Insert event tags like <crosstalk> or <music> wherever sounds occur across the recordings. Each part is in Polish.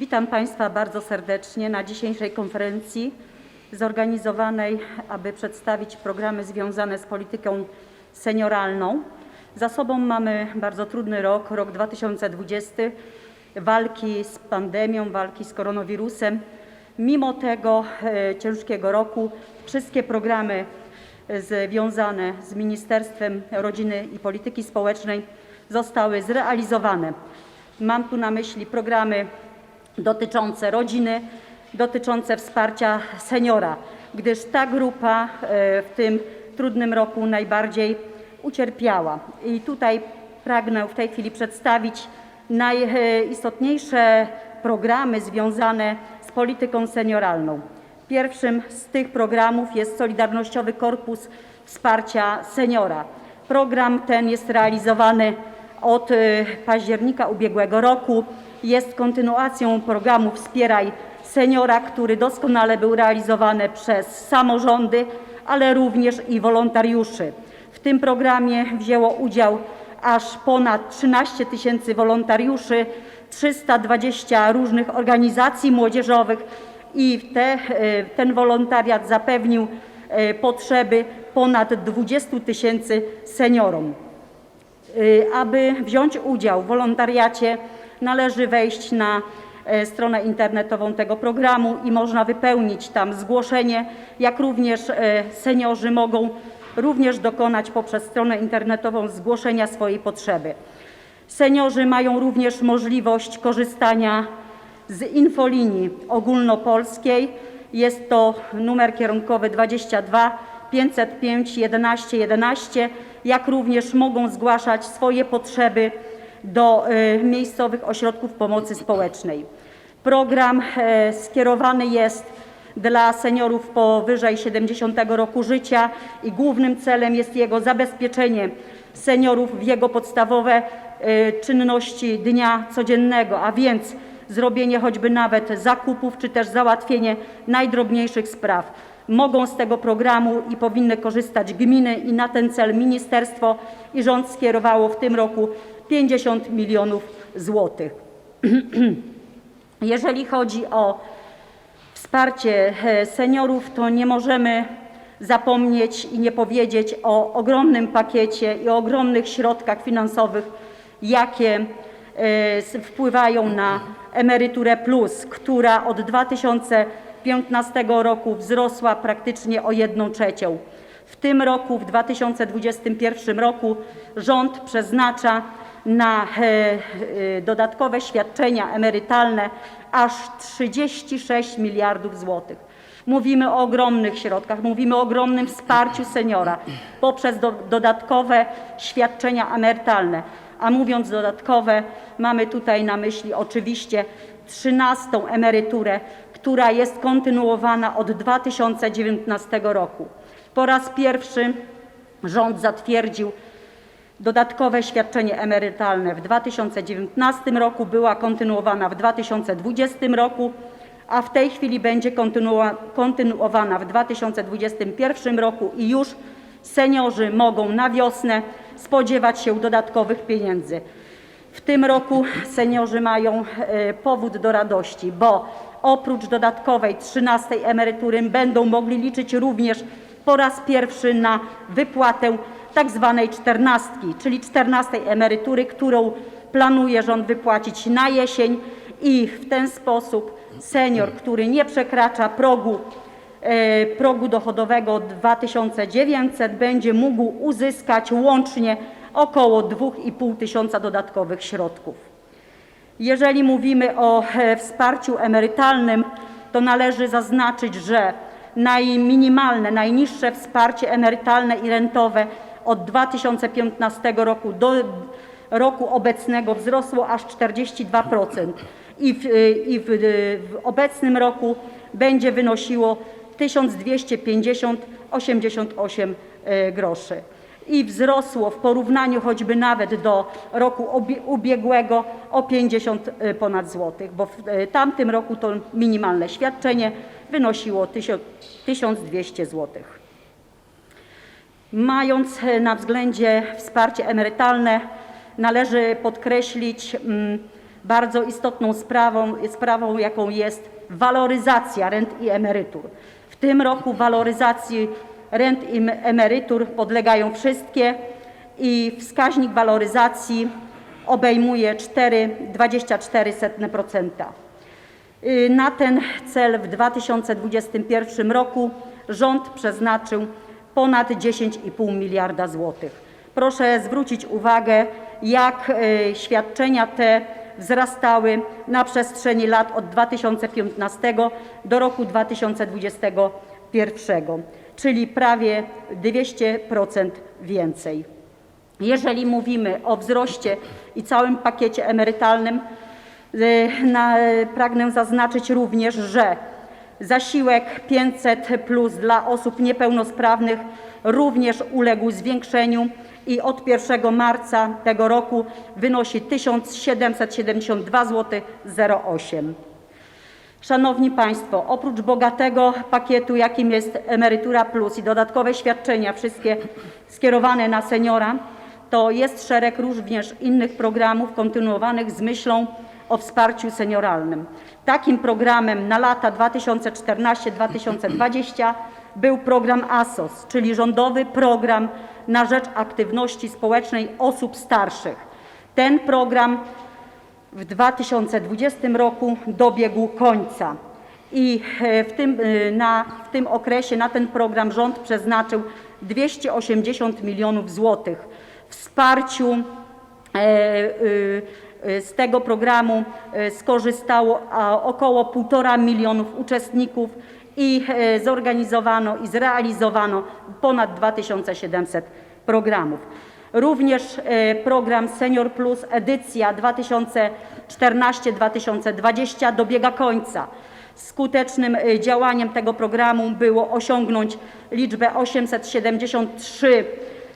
Witam Państwa bardzo serdecznie na dzisiejszej konferencji zorganizowanej, aby przedstawić programy związane z polityką senioralną. Za sobą mamy bardzo trudny rok, rok 2020, walki z pandemią, walki z koronawirusem. Mimo tego e, ciężkiego roku wszystkie programy związane z Ministerstwem Rodziny i Polityki Społecznej zostały zrealizowane. Mam tu na myśli programy dotyczące rodziny, dotyczące wsparcia seniora, gdyż ta grupa e, w tym trudnym roku najbardziej ucierpiała. I tutaj pragnę w tej chwili przedstawić najistotniejsze programy związane z polityką senioralną. Pierwszym z tych programów jest Solidarnościowy Korpus Wsparcia Seniora. Program ten jest realizowany od y, października ubiegłego roku. Jest kontynuacją programu Wspieraj Seniora, który doskonale był realizowany przez samorządy, ale również i wolontariuszy. W tym programie wzięło udział aż ponad 13 tysięcy wolontariuszy, 320 różnych organizacji młodzieżowych i te, e, ten wolontariat zapewnił e, potrzeby ponad 20 tysięcy seniorom. Y, Aby wziąć udział w wolontariacie, należy wejść na e, stronę internetową tego programu i można wypełnić tam zgłoszenie, jak również e, seniorzy mogą również dokonać poprzez stronę internetową zgłoszenia swojej potrzeby. Seniorzy mają również możliwość korzystania z infolinii ogólnopolskiej. Jest to numer kierunkowy 22 505 11 11, jak również mogą zgłaszać swoje potrzeby do e, miejscowych ośrodków pomocy społecznej. Program e, skierowany jest dla seniorów powyżej 70 roku życia i głównym celem jest jego zabezpieczenie seniorów w jego podstawowe e, czynności dnia codziennego, a więc zrobienie choćby nawet zakupów czy też załatwienie najdrobniejszych spraw. Mogą z tego programu i powinny korzystać gminy i na ten cel ministerstwo i rząd skierowało w tym roku 50 milionów złotych. <clears throat> Jeżeli chodzi o wsparcie e, seniorów, to nie możemy zapomnieć i nie powiedzieć o ogromnym pakiecie i o ogromnych środkach finansowych, jakie e, wpływają na emeryturę plus, która od 2015 roku wzrosła praktycznie o 1 trzecią. W tym roku, w 2021 roku rząd przeznacza na e, e, dodatkowe świadczenia emerytalne aż 36 miliardów złotych. Mówimy o ogromnych środkach, mówimy o ogromnym wsparciu seniora poprzez do, dodatkowe świadczenia emerytalne. A mówiąc dodatkowe, mamy tutaj na myśli oczywiście 13 emeryturę, która jest kontynuowana od 2019 roku. Po raz pierwszy rząd zatwierdził Dodatkowe świadczenie emerytalne w 2019 roku była kontynuowana w 2020 roku, a w tej chwili będzie kontynuowa- kontynuowana w 2021 roku i już seniorzy mogą na wiosnę spodziewać się dodatkowych pieniędzy. W tym roku seniorzy mają e, powód do radości, bo oprócz dodatkowej 13 emerytury będą mogli liczyć również po raz pierwszy na wypłatę tak zwanej czternastki, czyli 14 emerytury, którą planuje rząd wypłacić na jesień i w ten sposób senior, który nie przekracza progu e, progu dochodowego 2900 będzie mógł uzyskać łącznie około 2,5 tysiąca dodatkowych środków. Jeżeli mówimy o e, wsparciu emerytalnym, to należy zaznaczyć, że najminimalne, najniższe wsparcie emerytalne i rentowe od 2015 roku do roku obecnego wzrosło aż 42% i w, i w, w obecnym roku będzie wynosiło 1250,88 e, groszy i wzrosło w porównaniu choćby nawet do roku ubiegłego o 50 ponad złotych, bo w e, tamtym roku to minimalne świadczenie wynosiło 1000 1200 złotych. Mając na względzie wsparcie emerytalne, należy podkreślić mm, bardzo istotną sprawą, sprawą jaką jest waloryzacja rent i emerytur. W tym roku waloryzacji rent i em- emerytur podlegają wszystkie i wskaźnik waloryzacji obejmuje 4,24%. Y, Na ten cel w 2021 roku rząd przeznaczył ponad 10,5 miliarda złotych. Proszę zwrócić uwagę, jak y, świadczenia te wzrastały na przestrzeni lat od 2015 do roku 2021, czyli prawie 200% więcej. Jeżeli mówimy o wzroście i całym pakiecie emerytalnym, na, pragnę zaznaczyć również, że zasiłek 500 plus dla osób niepełnosprawnych również uległ zwiększeniu i od 1 marca tego roku wynosi 1772 zł 08. Szanowni Państwo, oprócz bogatego pakietu, jakim jest Emerytura Plus i dodatkowe świadczenia, wszystkie skierowane na seniora, to jest szereg również innych programów kontynuowanych z myślą o wsparciu senioralnym. Takim programem na lata 2014-2020 był program ASOS, czyli rządowy program na rzecz aktywności społecznej osób starszych. Ten program w 2020 roku dobiegł końca. I e, w tym, e, na, w tym okresie na ten program rząd przeznaczył 280 milionów złotych. Wsparciu e, y, z tego programu e, skorzystało około 1,5 milionów uczestników i e, zorganizowano i zrealizowano ponad 2700 programów. Również program Senior Plus edycja 2014-2020 dobiega końca. Skutecznym działaniem tego programu było osiągnąć liczbę 873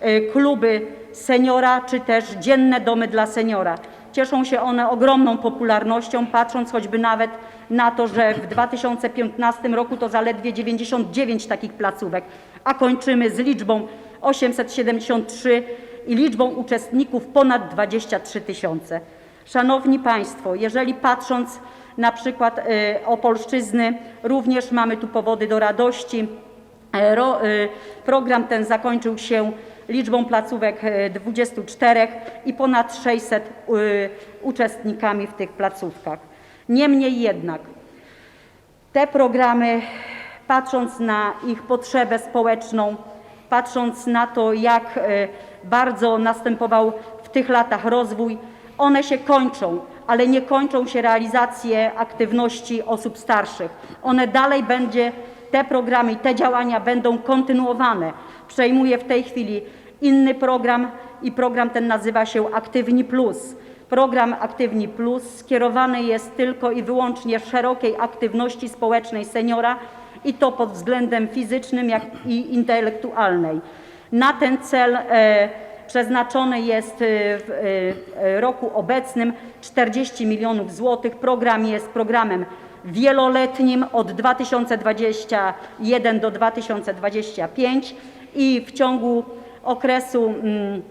e, kluby seniora czy też dzienne domy dla seniora. Cieszą się one ogromną popularnością, patrząc choćby nawet na to, że w 2015 roku to zaledwie 99 takich placówek, a kończymy z liczbą 873 i liczbą uczestników ponad 23 tysiące. Szanowni Państwo, jeżeli patrząc na przykład e, Opolszczyzny, również mamy tu powody do radości. E, e, Program ten zakończył się liczbą placówek e, 24 i ponad 600 e, uczestnikami w tych placówkach. Niemniej jednak te programy, patrząc na ich potrzebę społeczną, patrząc na to, jak e, bardzo następował w tych latach rozwój, one się kończą, ale nie kończą się realizacje aktywności osób starszych. One dalej będzie, te programy i te działania będą kontynuowane. Przejmuje w tej chwili inny program i program ten nazywa się Aktywni Plus. Program Aktywni Plus skierowany jest tylko i wyłącznie szerokiej aktywności społecznej seniora i to pod względem fizycznym, jak i intelektualnej. Na ten cel e, przeznaczone jest e, w e, roku obecnym 40 milionów złotych. Program jest programem wieloletnim od 2021 do 2025 i w ciągu okresu mm,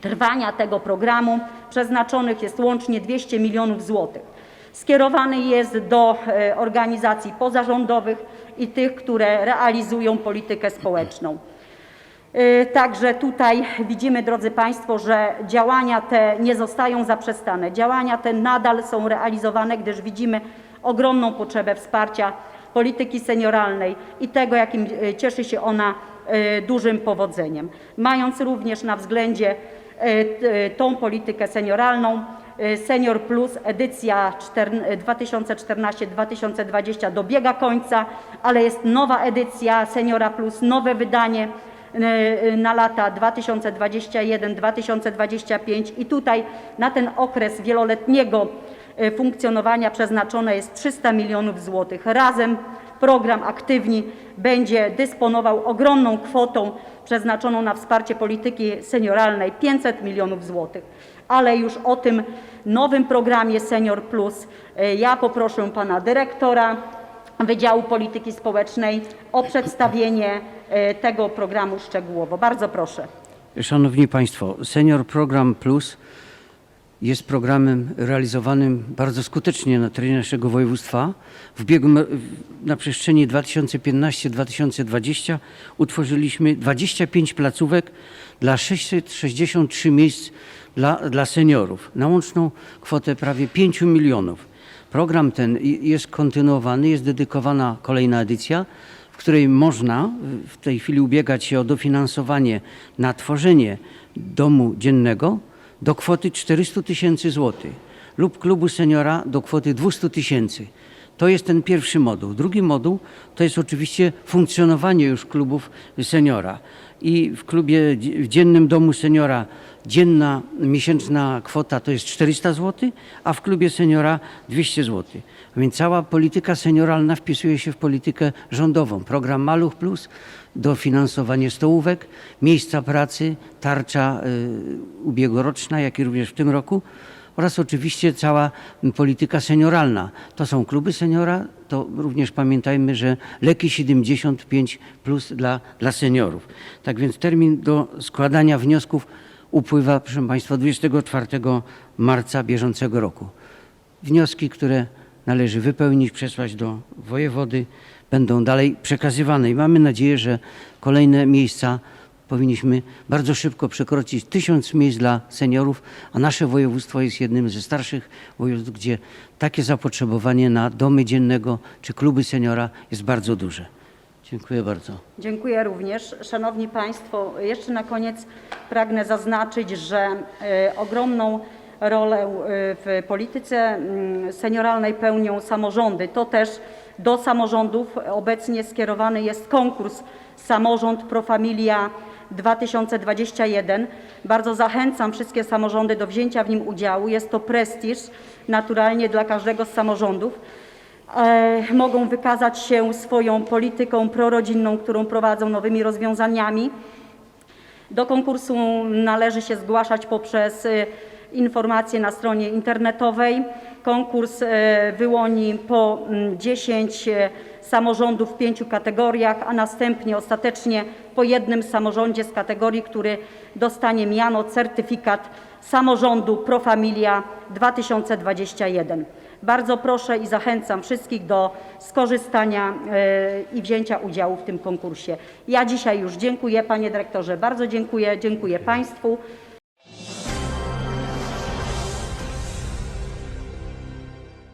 trwania tego programu przeznaczonych jest łącznie 200 milionów złotych. Skierowany jest do e, organizacji pozarządowych i tych, które realizują politykę społeczną. E, Także tutaj widzimy, drodzy Państwo, że działania te nie zostają zaprzestane. Działania te nadal są realizowane, gdyż widzimy ogromną potrzebę wsparcia polityki senioralnej i tego, jakim e, cieszy się ona e, dużym powodzeniem. Mając również na względzie e, tą politykę senioralną, Senior Plus edycja cztern- 2014-2020 dobiega końca, ale jest nowa edycja Seniora Plus, nowe wydanie na lata 2021-2025 i tutaj na ten okres wieloletniego funkcjonowania przeznaczone jest 300 milionów złotych. Razem program Aktywni będzie dysponował ogromną kwotą przeznaczoną na wsparcie polityki senioralnej 500 milionów złotych. Ale już o tym nowym programie Senior Plus e, ja poproszę pana dyrektora Wydziału Polityki Społecznej o przedstawienie e, tego programu szczegółowo. Bardzo proszę. Szanowni Państwo, Senior Program Plus jest programem realizowanym bardzo skutecznie na terenie naszego województwa. W biegu na przestrzeni 2015-2020 utworzyliśmy 25 placówek dla 663 miejsc dla, dla seniorów na łączną kwotę prawie 5 milionów. Program ten jest kontynuowany, jest dedykowana kolejna edycja, w której można w tej chwili ubiegać się o dofinansowanie na tworzenie domu dziennego do kwoty 400 tysięcy złotych lub klubu seniora do kwoty 200 tysięcy. To jest ten pierwszy moduł. Drugi moduł to jest oczywiście funkcjonowanie już klubów seniora. I w klubie, w dziennym domu seniora dzienna miesięczna kwota to jest 400 zł, a w klubie seniora 200 zł. Więc cała polityka senioralna wpisuje się w politykę rządową. Program Maluch Plus, dofinansowanie stołówek, miejsca pracy, tarcza y, ubiegłoroczna, jak i również w tym roku oraz oczywiście cała polityka senioralna. To są kluby seniora, to również pamiętajmy, że leki 75 plus dla, dla seniorów. Tak więc termin do składania wniosków upływa, proszę Państwa, 24 marca bieżącego roku. Wnioski, które należy wypełnić, przesłać do wojewody, będą dalej przekazywane i mamy nadzieję, że kolejne miejsca powinniśmy bardzo szybko przekroczyć tysiąc miejsc dla seniorów, a nasze województwo jest jednym ze starszych województw, gdzie takie zapotrzebowanie na domy dziennego czy kluby seniora jest bardzo duże. Dziękuję bardzo. Dziękuję również. Szanowni Państwo, jeszcze na koniec pragnę zaznaczyć, że e, ogromną rolę e, w polityce mm, senioralnej pełnią samorządy. To też do samorządów obecnie skierowany jest konkurs Samorząd Pro Familia 2021. Bardzo zachęcam wszystkie samorządy do wzięcia w nim udziału. Jest to prestiż naturalnie dla każdego z samorządów e, mogą wykazać się swoją polityką prorodzinną, którą prowadzą nowymi rozwiązaniami. Do konkursu należy się zgłaszać poprzez e, informacje na stronie internetowej. Konkurs e, wyłoni po mm, 10 e, samorządów w pięciu kategoriach, a następnie ostatecznie po jednym samorządzie z kategorii, który dostanie miano certyfikat samorządu Pro Familia 2021. Bardzo proszę i zachęcam wszystkich do skorzystania e, i wzięcia udziału w tym konkursie. Ja dzisiaj już dziękuję, panie dyrektorze, bardzo dziękuję, dziękuję państwu.